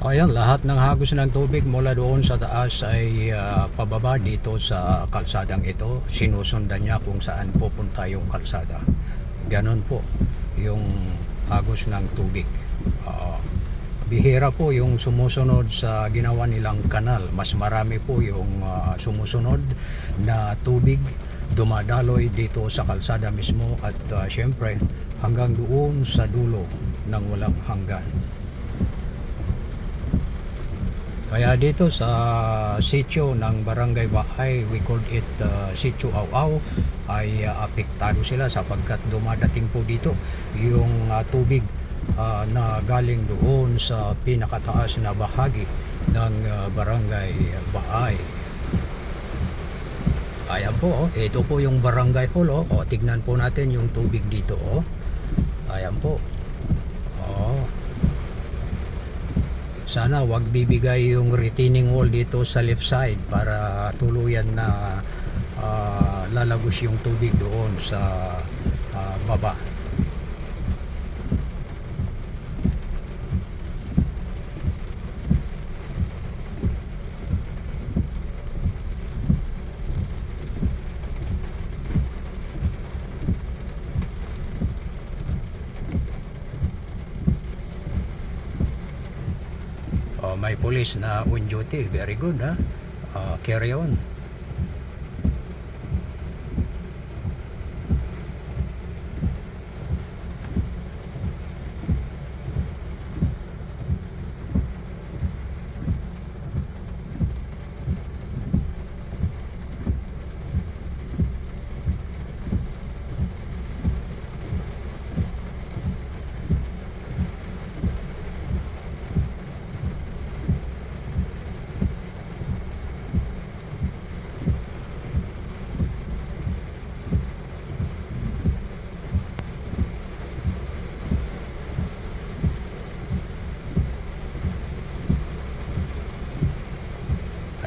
Ayan, lahat ng hagos ng tubig mula doon sa taas ay ah, pababa dito sa kalsadang ito. Sinusundan niya kung saan pupunta yung kalsada. Ganon po yung hagos ng tubig. Ah, bihira po yung sumusunod sa ginawa nilang kanal. Mas marami po yung ah, sumusunod na tubig dumadaloy dito sa kalsada mismo at ah, syempre hanggang doon sa dulo ng walang hanggan. Kaya dito sa sitio ng Barangay Bahay, we called it uh, Sitio Aw-Aw, ay uh, apektado sila sapagkat dumadating po dito yung uh, tubig uh, na galing doon sa pinakataas na bahagi ng uh, Barangay Bahay. Ayan po, oh. ito po yung Barangay Hall. Oh. O, tignan po natin yung tubig dito. Oh. Ayan po. Oh. Sana wag bibigay yung retaining wall dito sa left side para tuluyan na ah, lalagos yung tubig doon sa ah, baba. May police na on duty. Very good, ha? Ah, carry on.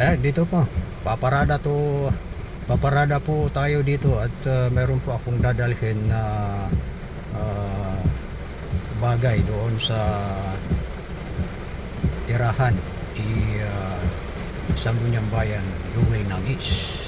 Ayan, dito po. Paparada to paparada po tayo dito at uh, meron po akong dadalhin na uh, bagay doon sa tirahan i uh, Sangguniang Bayan, Luway ng East.